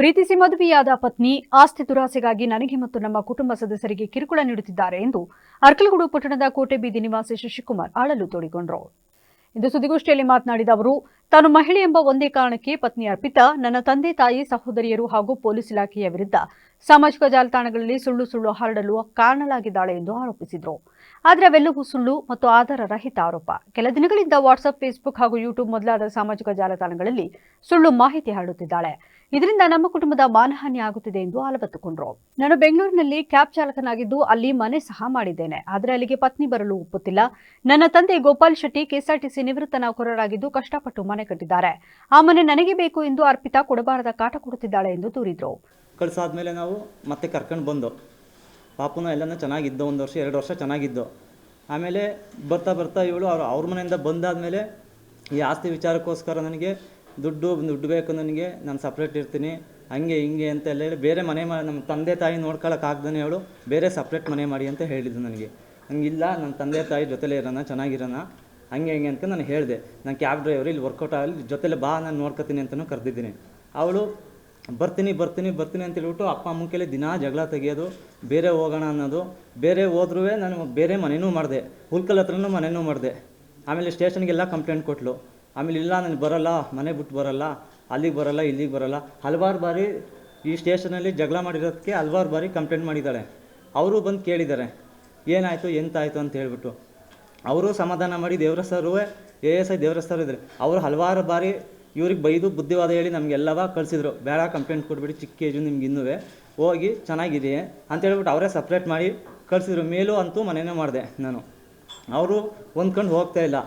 ಪ್ರೀತಿಸಿ ಮದುವೆಯಾದ ಪತ್ನಿ ಆಸ್ತಿ ದುರಾಸೆಗಾಗಿ ನನಗೆ ಮತ್ತು ನಮ್ಮ ಕುಟುಂಬ ಸದಸ್ಯರಿಗೆ ಕಿರುಕುಳ ನೀಡುತ್ತಿದ್ದಾರೆ ಎಂದು ಅರ್ಕಲಗೂಡು ಪಟ್ಟಣದ ಕೋಟೆ ಬೀದಿ ನಿವಾಸಿ ಶಶಿಕುಮಾರ್ ಆಳಲು ತೋಡಿಕೊಂಡರು. ಇಂದು ಸುದ್ದಿಗೋಷ್ಠಿಯಲ್ಲಿ ಮಾತನಾಡಿದ ಅವರು ತಾನು ಮಹಿಳೆ ಎಂಬ ಒಂದೇ ಕಾರಣಕ್ಕೆ ಪತ್ನಿ ಅರ್ಪಿತ, ನನ್ನ ತಂದೆ ತಾಯಿ, ಸಹೋದರಿಯರು ಹಾಗೂ ಪೊಲೀಸ್ ಇಲಾಖೆಯ ವಿರುದ್ಧ ಸಾಮಾಜಿಕ ಜಾಲತಾಣಗಳಲ್ಲಿ ಸುಳ್ಳು ಸುಳ್ಳು ಹರಡಲು ಕಾರಣಲಾಗಿದ್ದಾಳೆ ಎಂದು ಆರೋಪಿಸಿದರು. ಆದರೆ ಅವೆಲ್ಲವೂ ಸುಳ್ಳು ಮತ್ತು ಆಧಾರ ರಹಿತ ಆರೋಪ. ಕೆಲ ದಿನಗಳಿಂದ ವಾಟ್ಸ್ಆಪ್ ಫೇಸ್ಬುಕ್ ಹಾಗೂ ಯೂಟ್ಯೂಬ್ ಮೊದಲಾದ ಸಾಮಾಜಿಕ ಜಾಲತಾಣಗಳಲ್ಲಿ ಸುಳ್ಳು ಮಾಹಿತಿ ಹರಡುತ್ತಿದ್ದಾಳೆ. ಇದರಿಂದ ನಮ್ಮ ಕುಟುಂಬದ ಮಾನಹಾನಿ ಆಗುತ್ತಿದೆ ಎಂದು ಆಲಬತ್ತುಕೊಂಡರು ನಾನು ಬೆಂಗಳೂರಿನಲ್ಲಿ ಕ್ಯಾಬ್ ಚಾಲಕನಾಗಿದ್ದು ಅಲ್ಲಿ ಮನೆ ಸಹ ಮಾಡಿದ್ದೇನೆ. ಆದರೆ ಅಲ್ಲಿಗೆ ಪತ್ನಿ ಬರಲು ಒಪ್ಪುತ್ತಿಲ್ಲ. ನನ್ನ ತಂದೆ ಗೋಪಾಲ್ ಶೆಟ್ಟಿ, ಕೆಎಸ್ಆರ್ಟಿಸಿ ನಿವೃತ್ತ ನೌಕರರಾಗಿದ್ದು ಕಷ್ಟಪಟ್ಟು ಮನೆ ಕಟ್ಟಿದ್ದಾರೆ. ಆ ಮನೆ ನನಗೆ ಬೇಕು ಎಂದು ಅರ್ಪಿತಾ ಕೊಡಬಾರದ ಕಾಟ ಕೊಡುತ್ತಿದ್ದಾಳೆ ಎಂದು ದೂರಿದ್ರು. ಕಳ್ಸಾದ್ಮೇಲೆ ನಾವು ಮತ್ತೆ ಕರ್ಕೊಂಡು ಬಂದು, ಪಾಪುನ ಎಲ್ಲನೂ ಚೆನ್ನಾಗಿದ್ದು, ಒಂದು ವರ್ಷ, ಎರಡು ವರ್ಷ ಚೆನ್ನಾಗಿದ್ದು. ಆಮೇಲೆ ಬರ್ತಾ ಬರ್ತಾ ಇವಳು ಅವ್ರ ಅವ್ರ ಮನೆಯಿಂದ ಬಂದಾದಮೇಲೆ ಈ ಆಸ್ತಿ ವಿಚಾರಕ್ಕೋಸ್ಕರ ನನಗೆ ದುಡ್ಡು ದುಡ್ಡು ಬೇಕು ನನಗೆ, ನಾನು ಸಪ್ರೇಟ್ ಇರ್ತೀನಿ, ಹಂಗೆ ಹಿಂಗೆ ಅಂತ ಎಲ್ಲ ಹೇಳಿ ಬೇರೆ ಮನೆ ಮಾ ನಮ್ಮ ತಂದೆ ತಾಯಿ ನೋಡ್ಕೊಳಕ್ಕಾಗ್ದೇ ಅವಳು, ಬೇರೆ ಸಪ್ರೇಟ್ ಮನೆ ಮಾಡಿ ಅಂತ ಹೇಳಿದ್ದು ನನಗೆ. ಹಂಗಿಲ್ಲ ನನ್ನ ತಂದೆ ತಾಯಿ ಜೊತೆಲೇ ಇರೋಣ, ಚೆನ್ನಾಗಿರೋಣ ಹಂಗೆ ಹಿಂಗೆ ಅಂತ ನಾನು ಹೇಳಿದೆ, ನಾನು ಕ್ಯಾಬ್ ಡ್ರೈವರ್ ಇಲ್ಲಿ ವರ್ಕೌಟ್ ಆಗಲಿ ಜೊತೆಲೆ ಬಾ, ನಾನು ನೋಡ್ಕೊತೀನಿ ಅಂತಲೂ ಕರೆದಿದ್ದೀನಿ. ಅವಳು, ಬರ್ತೀನಿ ಬರ್ತೀನಿ ಬರ್ತೀನಿ ಅಂತ ಹೇಳ್ಬಿಟ್ಟು ಅಪ್ಪ, ಅಮ್ಮನ ದಿನಾ ಜಗಳ ತೆಗೆಯೋದು, ಬೇರೆ ಹೋಗೋಣ ಅನ್ನೋದು, ಬೇರೆ ಹೋದ್ರೂ ನಾನು ಬೇರೆ ಮನೆಯೂ ಮಾಡಿದೆ, ಹುಲ್ಕಲ್ ಹತ್ರನೂ ಮನೆಯೂ ಮಾಡಿದೆ. ಆಮೇಲೆ ಸ್ಟೇಷನ್ಗೆಲ್ಲ ಕಂಪ್ಲೇಂಟ್ ಕೊಟ್ಲು. ಆಮೇಲೆ ಇಲ್ಲ ನನಗೆ ಬರೋಲ್ಲ, ಮನೆ ಬಿಟ್ಟು ಬರೋಲ್ಲ, ಅಲ್ಲಿಗೆ ಬರೋಲ್ಲ, ಇಲ್ಲಿಗೆ ಬರೋಲ್ಲ. ಹಲವಾರು ಬಾರಿ ಈ ಸ್ಟೇಷನಲ್ಲಿ ಜಗಳ ಮಾಡಿರೋದಕ್ಕೆ ಹಲವಾರು ಬಾರಿ ಕಂಪ್ಲೇಂಟ್ ಮಾಡಿದ್ದಾಳೆ. ಅವರು ಬಂದು ಕೇಳಿದ್ದಾರೆ, ಏನಾಯಿತು, ಎಂತಾಯಿತು ಅಂತ ಹೇಳ್ಬಿಟ್ಟು. ಅವರು ಸಮಾಧಾನ ಮಾಡಿ Devara sir A S I Devara sir ಇದ್ದಾರೆ ಅವರು ಹಲವಾರು ಬಾರಿ ಇವ್ರಿಗೆ ಬೈದು ಬುದ್ಧಿವಾದ ಹೇಳಿ ನಮಗೆಲ್ಲವ ಕಳಿಸಿದ್ರು. ಬೇಡ ಕಂಪ್ಲೇಂಟ್ ಕೊಟ್ಬಿಡಿ ಚಿಕ್ಕ ಏಜು ನಿಮ್ಗೆ ಇನ್ನೂ ಹೋಗಿ ಚೆನ್ನಾಗಿದೆ ಅಂತ ಹೇಳ್ಬಿಟ್ಟು ಅವರೇ ಸಪ್ರೇಟ್ ಮಾಡಿ ಕಳಿಸಿದ್ರು. ಮೇಲೂ ಅಂತೂ ಮನೆಯೇ ಮಾಡಿದೆ ನಾನು. ಅವರು ಹೊಂದ್ಕೊಂಡು ಹೋಗ್ತಾ ಇಲ್ಲ.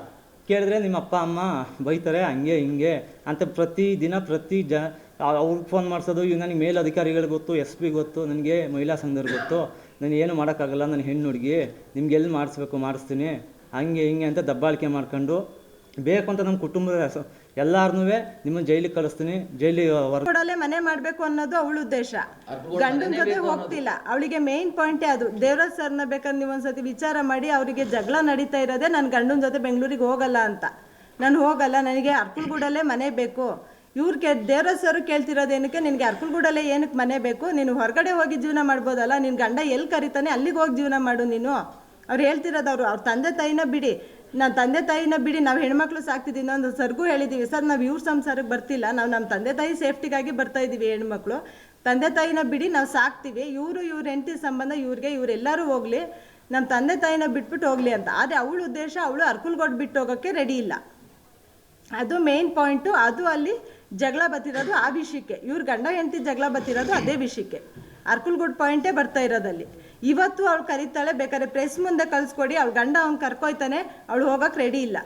ಕೇಳಿದ್ರೆ ನಿಮ್ಮ ಅಪ್ಪ, ಅಮ್ಮ ಬೈತಾರೆ, ಹಂಗೆ, ಹಿಂಗೆ ಅಂತ ಪ್ರತಿ ದಿನ ಪ್ರತಿ ಜ, ಅವ್ರಿಗೆ ಫೋನ್ ಮಾಡಿಸೋದು ಇವ್ ನನಗೆ ಮೇಲ್ ಅಧಿಕಾರಿಗಳಿಗೆ ಗೊತ್ತು ಎಸ್ ಪಿ ಗೊತ್ತು, ನನಗೆ ಮಹಿಳಾ ಸಂಘದವ್ರಿಗೆ ಗೊತ್ತು. ನಾನು ಏನು ಮಾಡೋಕ್ಕಾಗಲ್ಲ ನನ್ನ ಹೆಣ್ಣು ಹುಡುಗಿ, ನಿಮ್ಗೆ ಎಲ್ಲಿ ಮಾಡಿಸ್ಬೇಕು, ಮಾಡಿಸ್ತೀನಿ. ಹಂಗೆ ಹಿಂಗೆ ಅಂತ ದಬ್ಬಾಳಿಕೆ ಮಾಡ್ಕೊಂಡು ಬೇಕು ಅಂತ ನಮ್ಮ ಕುಟುಂಬದ ಎಲ್ಲಾರನ್ನೂ ನಿಮ್ಮನ್ನು ಜೈಲಿಗೆ ಕಳಿಸ್ತೀನಿ ಜೈಲಿಗೆ ಹೊರಗಡೆ ಮನೆ ಮಾಡ್ಬೇಕು ಅನ್ನೋದು ಅವಳ ಉದ್ದೇಶ. ಗಂಡನ ಜೊತೆ ಹೋಗ್ತಿಲ್ಲ. ಅವಳಿಗೆ ಮೇನ್ ಪಾಯಿಂಟೇ ಅದು. ದೇವರಾಜ್ ಸರ್ನ ಬೇಕಾದ್ರೆ ನೀವು ಒಂದ್ಸತಿ ವಿಚಾರ ಮಾಡಿ ಅವರಿಗೆ ಜಗಳ ನಡೀತಾ ಇರೋದೇ ನನ್ನ ಗಂಡನ ಜೊತೆ ಬೆಂಗಳೂರಿಗೆ ಹೋಗಲ್ಲ ಅಂತ. ನಾನು ಹೋಗಲ್ಲ ನನಗೆ ಅರ್ಕುಲ್ಗೂಡಲ್ಲೇ ಮನೆ ಬೇಕು. ಇವ್ರು ಕೇ ದೇವರಾಜ್ ಸರ್ ಕೇಳ್ತಿರೋದೇನಕ್ಕೆ ನಿನಗೆ ಅರ್ಕುಲ್ಗೂಡಲ್ಲೇ ಏನಕ್ಕೆ ಮನೆ ಬೇಕು? ನೀನು ಹೊರಗಡೆ ಹೋಗಿ ಜೀವನ ಮಾಡ್ಬೋದಲ್ಲ? ನಿನ್ನ ಗಂಡ ಎಲ್ಲಿ ಕರಿತಾನೆ? ಅಲ್ಲಿಗೆ ಹೋಗಿ ಜೀವನ ಮಾಡು ನೀನು. ಅವ್ರು ಹೇಳ್ತಿರೋದು ಅವರು, ಅವ್ರ ತಂದೆ ತಾಯಿನ ಬಿಡಿ. ನಾನು ತಂದೆ ತಾಯಿನ ಬಿಡಿ, ನಾವು ಹೆಣ್ಮಕ್ಳು ಸಾಕ್ತಿದ್ದೀವಿ ಇನ್ನೊಂದು ಸರ್ಗೂ ಹೇಳಿದ್ದೀವಿ ಸರ್, ನಾವು ಇವ್ರ ಸಂಸಾರಕ್ಕೆ ಬರ್ತಿಲ್ಲ. ನಾವು ನಮ್ಮ ತಂದೆ ತಾಯಿ ಸೇಫ್ಟಿಗಾಗಿ ಬರ್ತಾ ಇದ್ದೀವಿ ಹೆಣ್ಮಕ್ಳು. ತಂದೆ ತಾಯಿನ ಬಿಡಿ, ನಾವು ಸಾಕ್ತೀವಿ. ಇವರು, ಇವ್ರ ಹೆಂಡತಿ ಸಂಬಂಧ ಇವ್ರಿಗೆ, ಇವರೆಲ್ಲರೂ ಹೋಗಲಿ. ನಮ್ಮ ತಂದೆ ತಾಯಿನ ಬಿಟ್ಬಿಟ್ಟು ಹೋಗಲಿ ಅಂತ. ಆದರೆ ಅವಳ ಉದ್ದೇಶ, ಅವಳು ಅರ್ಕುಲ್ಗೋಡ್ ಬಿಟ್ಟು ಹೋಗೋಕ್ಕೆ ರೆಡಿ ಇಲ್ಲ. ಅದು ಮೇನ್ ಪಾಯಿಂಟು ಅದು ಅಲ್ಲಿ ಜಗಳ ಬತ್ತಿರೋದು ಆ ವಿಷಯಕ್ಕೆ. ಇವ್ರ ಗಂಡ, ಹೆಂಡತಿ ಜಗಳ ಬತ್ತಿರೋದು ಅದೇ ವಿಷಯಕ್ಕೆ. ಅರ್ಕುಲ್ಗುಡ್ ಪಾಯಿಂಟೇ ಬರ್ತಾ ಇರೋದಲ್ಲಿ ಇವತ್ತು ಅವಳು ಕರೀತಾಳೆ, ಬೇಕಾದ್ರೆ ಪ್ರೆಸ್ ಮುಂದೆ ಕಳಿಸ್ಕೊಡಿ, ಅವಳು ಗಂಡ ಅವ್ನು ಕರ್ಕೊಯ್ತಾನೆ, ಅವಳು ಹೋಗಕ್ಕೆ ರೆಡಿ ಇಲ್ಲ.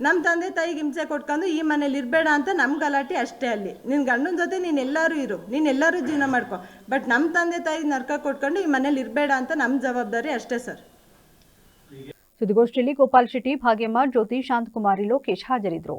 ನಮ್ಮ ತಂದೆ ತಾಯಿಗೆ ಹಿಂಸೆ ಕೊಟ್ಕೊಂಡು, ಈ ಮನೇಲಿ ಇರಬೇಡ ಅಂತ ನಮ್ಮ ಗಲಾಟೆ ಅಷ್ಟೇ ಅಲ್ಲಿ. ನಿನ್ನ ಗಂಡನ ಜೊತೆ ನೀನು ಎಲ್ಲರೂ ಇರು. ನೀನು ಎಲ್ಲರೂ ಜೀವನ ಮಾಡ್ಕೊ. ಬಟ್ ನಮ್ಮ ತಂದೆ ತಾಯಿ ನರ್ಕ ಕೊಟ್ಕೊಂಡು, ಈ ಮನೇಲಿ ಇರಬೇಡ ಅಂತ ನಮ್ಮ ಜವಾಬ್ದಾರಿ ಅಷ್ಟೇ ಸರ್. ಸುದ್ದಿಗೋಷ್ಠಿಯಲ್ಲಿ ಗೋಪಾಲ್ ಶೆಟ್ಟಿ, ಭಾಗ್ಯಮ್ಮ, ಜ್ಯೋತಿ, ಶಾಂತಕುಮಾರಿ, ಲೋಕೇಶ್ ಹಾಜರಿದ್ದರು